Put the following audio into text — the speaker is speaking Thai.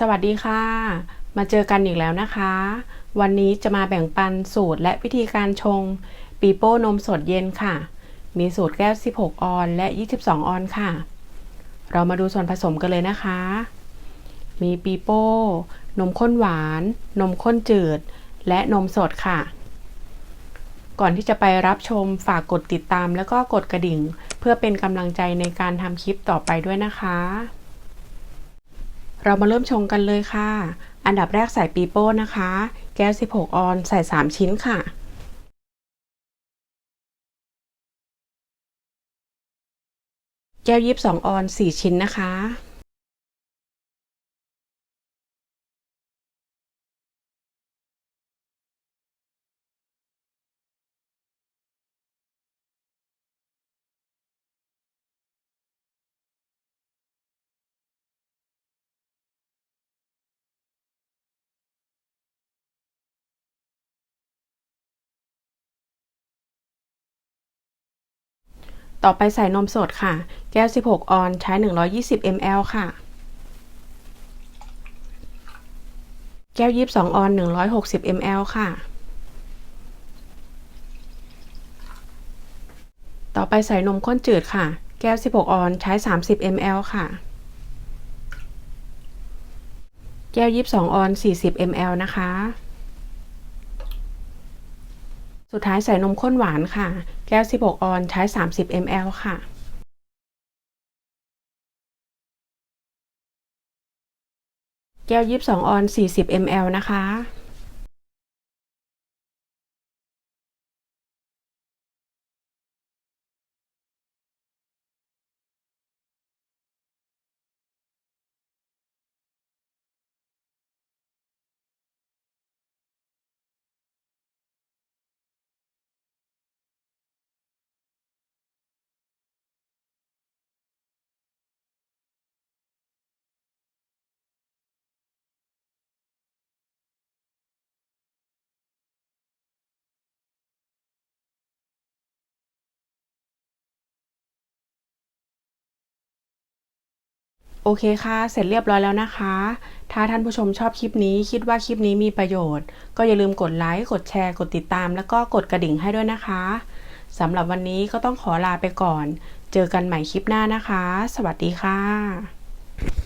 สวัสดีค่ะ มาเจอกันอีกแล้วนะคะ วันนี้จะมาแบ่งปันสูตรและวิธีการชงปีโป้นมสดเย็นค่ะ มีสูตรแก้ว 16 ออนและ 22 ออนค่ะ เรามาดูส่วนผสมกันเลยนะคะ มีปีโป้ นมข้นหวาน นมข้นจืด และนมสดค่ะ ก่อนที่จะไปรับชมฝากกดติดตามแล้วก็กดกระดิ่ง เพื่อเป็นกำลังใจในการทำคลิปต่อไปด้วยนะคะ เรามาเริ่มชงกันเลยค่ะ อันดับแรกใส่ปีโป้นะคะ แก้ว 16 ออนใส่ 3 ชิ้นค่ะ แก้ว 22 ออน 4 ชิ้นนะคะ ต่อไปใส่นมสดค่ะ แก้ว 16 ออนใช้ 120 ml ค่ะ แก้ว 22 ออน 160 ml ค่ะ ต่อไปใส่นมข้นจืดค่ะ แก้ว 16 ออนใช้ 30 ml ค่ะ แก้ว 22 ออน 40 ml นะคะ สุดท้ายใส่นมข้นหวานค่ะ แก้ว 16 ออนใช้ 30 ml ค่ะแก้ว 22 ออน 40 ml นะคะ โอเคค่ะ เสร็จเรียบร้อยแล้วนะคะ ถ้าท่านผู้ชมชอบคลิปนี้ คิดว่าคลิปนี้มีประโยชน์ ก็อย่าลืมกดไลค์ กดแชร์ กดติดตาม แล้วก็กดกระดิ่งให้ด้วยนะคะสำหรับวันนี้ก็ต้องขอลาไปก่อน เจอกันใหม่คลิปหน้านะคะ สวัสดีค่ะ